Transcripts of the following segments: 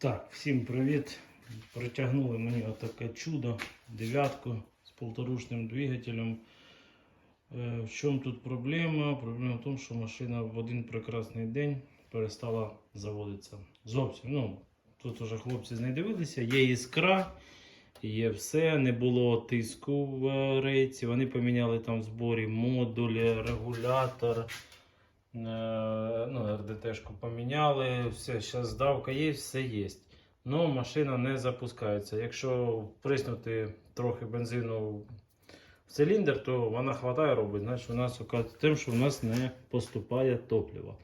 Так, всім привіт. Протягнули мені отаке чудо, дев'ятку з полторушним двигателем. Е, В чому тут проблема? Проблема в тому, що машина в один прекрасний день перестала заводитися. Зовсім. Ну, тут уже хлопці не є іскра, є все, не було тиску в рейці. Вони поміняли там в зборі модуль, регулятор. Е, ну, РДТшку поміняли, все, зараз здавка є, все є. Но машина не запускається. Якщо вприснути трохи бензину в циліндр, то вона хватає робить. Значить, у нас тим, що у нас не поступає топливо.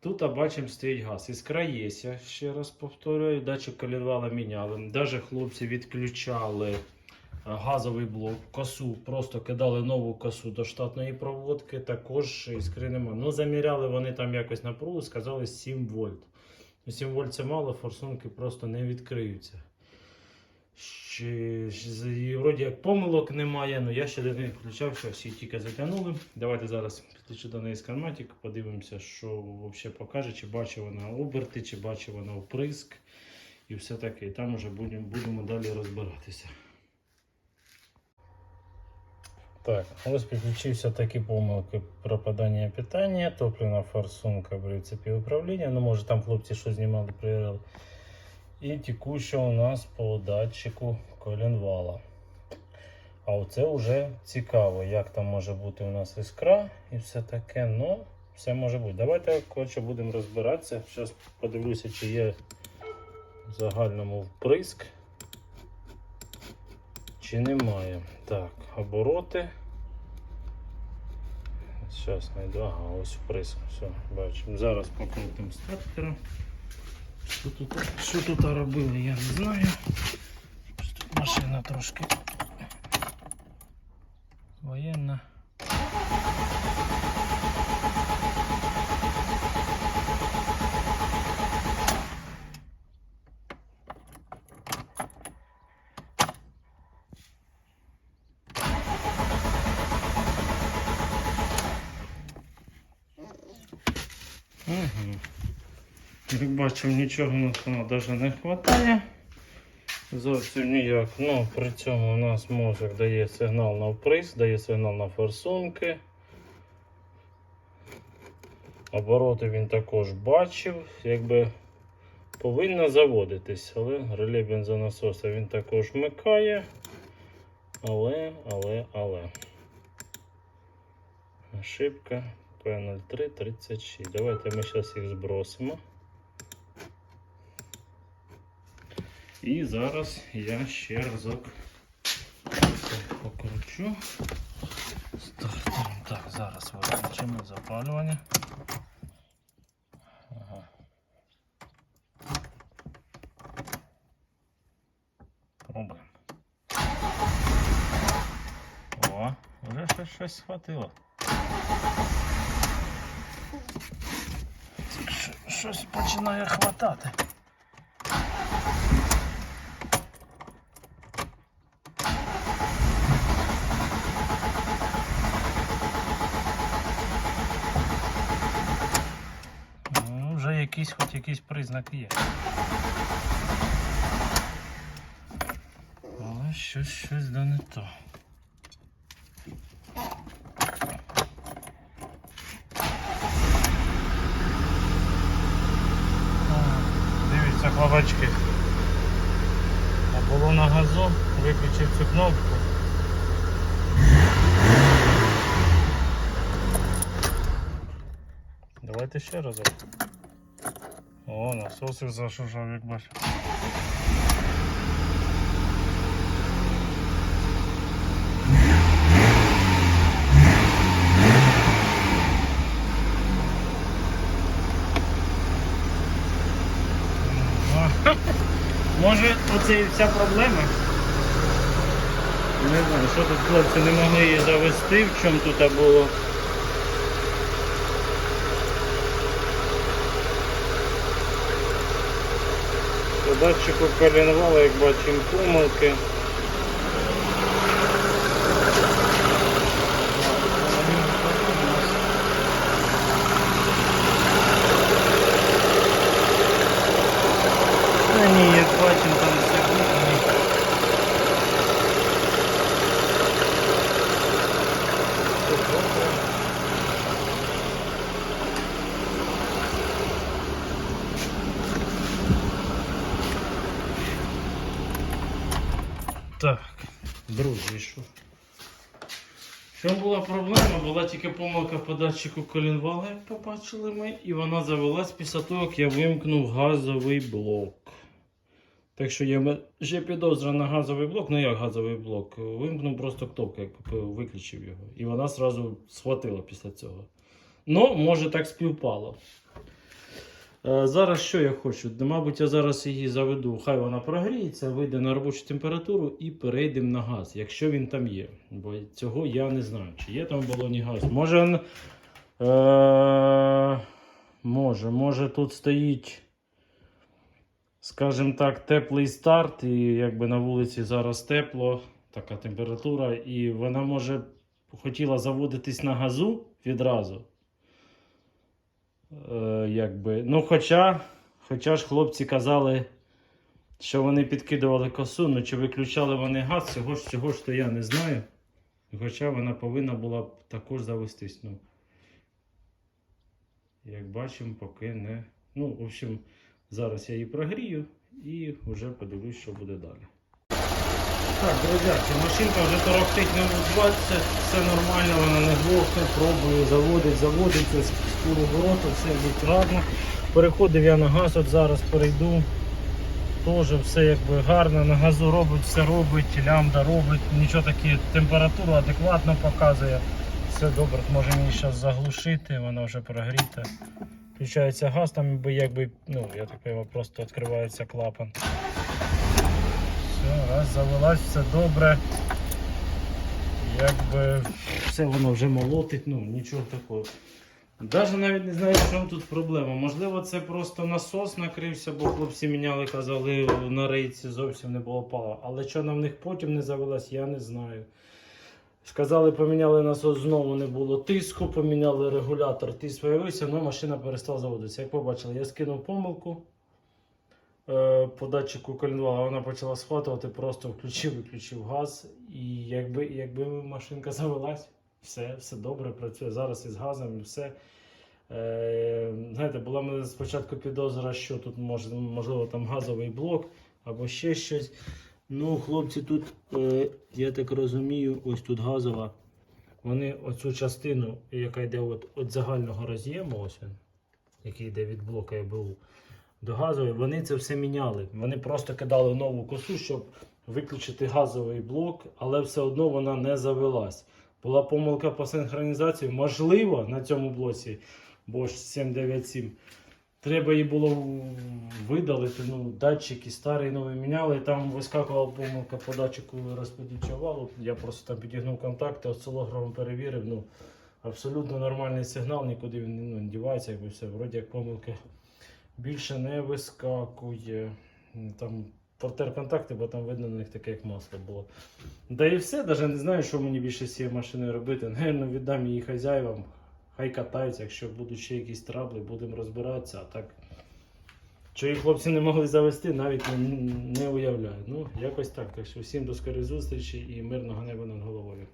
Тут а, бачимо стоїть газ. Іскра є, ще раз повторюю. Датчик колірвала міняли. Навіть хлопці відключали газовий блок, косу, просто кидали нову косу до штатної проводки, також іскри нема. Ну, заміряли вони там якось напругу, сказали 7 вольт. Ну, 7 вольт це мало, форсунки просто не відкриються. Ще, ще- і вроді як помилок немає, але я ще до неї включав, що всі тільки затягнули. Давайте зараз підключу до неї скарматик, подивимося, що взагалі покаже, чи бачить вона оберти, чи бачить вона вприск і все таке. І там вже будемо, будемо далі розбиратися. Так, ось підключився такі помилки пропадання питання, топлена форсунка при цепі управління. Ну, може там хлопці що знімали, перевіряли. І текуща у нас по датчику коленвала. А оце вже цікаво, як там може бути у нас іскра і все таке. Ну, все може бути. Давайте коротше, будемо розбиратися. Зараз подивлюся, чи є в загальному вприск. Чи немає? Так, обороти. Зараз знайду. Ага, ось приз, Все, бачимо. Зараз покрутимо стартером. Що тут, що тут робили, я не знаю. Тут машина трошки воєнна. Як бачимо, нічого у нас воно навіть не вистачає. Зовсім ніяк. Ну, при цьому у нас мозок дає сигнал на вприск, дає сигнал на форсунки. Обороти він також бачив, якби повинна заводитись, але реле бензонасоса він також вмикає. Але, але, але. Ошибка P0336. Давайте ми зараз їх збросимо. І зараз я ще разок покручу. Стартером. Так, зараз виключимо запалювання. Пробуємо. О, вже щось, щось схватило. Щось починає хватати. Ну, вже якийсь, хоч якийсь признак є. Але щось, щось да не то. Дивіться, хлопачки. А було на газу, виключив цю кнопку. Давайте ще разок. О, насосик зашужав, як. Ага. Може оце і вся проблема? Не знаю, що тут хлопці не могли її завести, в чому тут було. По датчику коленвала, як бачимо, помилки. Так, друзі, що? Чому була проблема? Була тільки помилка по датчику колінвала, побачили ми, і вона завелась після того, як я вимкнув газовий блок. Так що є ще підозра на газовий блок, ну як газовий блок, вимкнув просто кнопку, як виключив його. І вона одразу схватила після цього. Ну, може так співпало. Е, Зараз що я хочу? Мабуть, я зараз її заведу, хай вона прогріється, вийде на робочу температуру і перейдемо на газ, якщо він там є. Бо цього я не знаю, чи є там в балоні газ. Може, е, може, може тут стоїть, скажімо так, теплий старт, і якби на вулиці зараз тепло, така температура, і вона може хотіла заводитись на газу відразу. Е, якби. Ну, хоча, хоча ж хлопці казали, що вони підкидували косу, ну чи виключали вони газ, цього ж цього ж то я не знаю. Хоча вона повинна була б також завестись. Ну, як бачимо, поки не. Ну, в общем, зараз я її прогрію і вже подивлюсь, що буде далі. Так, друзяки, машинка вже торохтить не 20, все нормально, вона не глохне, пробую, заводить, заводиться з полоборота, все буде гарно. Переходив я на газ, от зараз перейду. Теж все якби гарно, на газу робить, все робить, лямбда робить, нічого таке, температуру адекватно показує. Все добре, може мені зараз заглушити, вона вже прогріта. Включається газ, там якби ну, я так розумію, просто відкривається клапан. Все, раз завелась, все добре. Якби все воно вже молотить, ну нічого такого. Навіть навіть не знаю, в чому тут проблема. Можливо, це просто насос накрився, бо хлопці міняли, казали, на рейці зовсім не було пала. Але що на них потім не завелась, я не знаю. Сказали, поміняли насос, знову не було тиску, поміняли регулятор, тиск появився, але машина перестала заводитися. Як побачили, я скинув помилку по датчику коленвала, вона почала схватувати, просто включив, виключив газ. І якби, якби машинка завелась, все, все добре працює зараз із газом і все. Е, знаєте, була мене спочатку підозра, що тут може, можливо там газовий блок або ще щось. Ну, хлопці, тут, е, я так розумію, ось тут газова. Вони оцю частину, яка йде от загального роз'єму, ось він, який йде від блока ЕБУ до газової, вони це все міняли. Вони просто кидали нову косу, щоб виключити газовий блок, але все одно вона не завелась. Була помилка по синхронізації. Можливо, на цьому блоці Bosch 797. Треба її було видалити. Ну, датчики старий новий міняли. Там вискакувала помилка по датчику розподільчого валу. Я просто там підігнув контакти, осцилографом перевірив. Ну, абсолютно нормальний сигнал, нікуди він ну, не дівається, якби все. Вроді як помилки більше не вискакує. Там портер контакти, бо там видно на них таке, як масло було. Да і все, навіть не знаю, що мені більше з цією машиною робити. Наверно, віддам її хазяївам. Хай катаються, якщо будуть ще якісь трабли, будемо розбиратися. А так, що їх хлопці не могли завести, навіть не, не уявляю. Ну, якось так. Так що всім до скорої зустрічі і мирного неба над головою.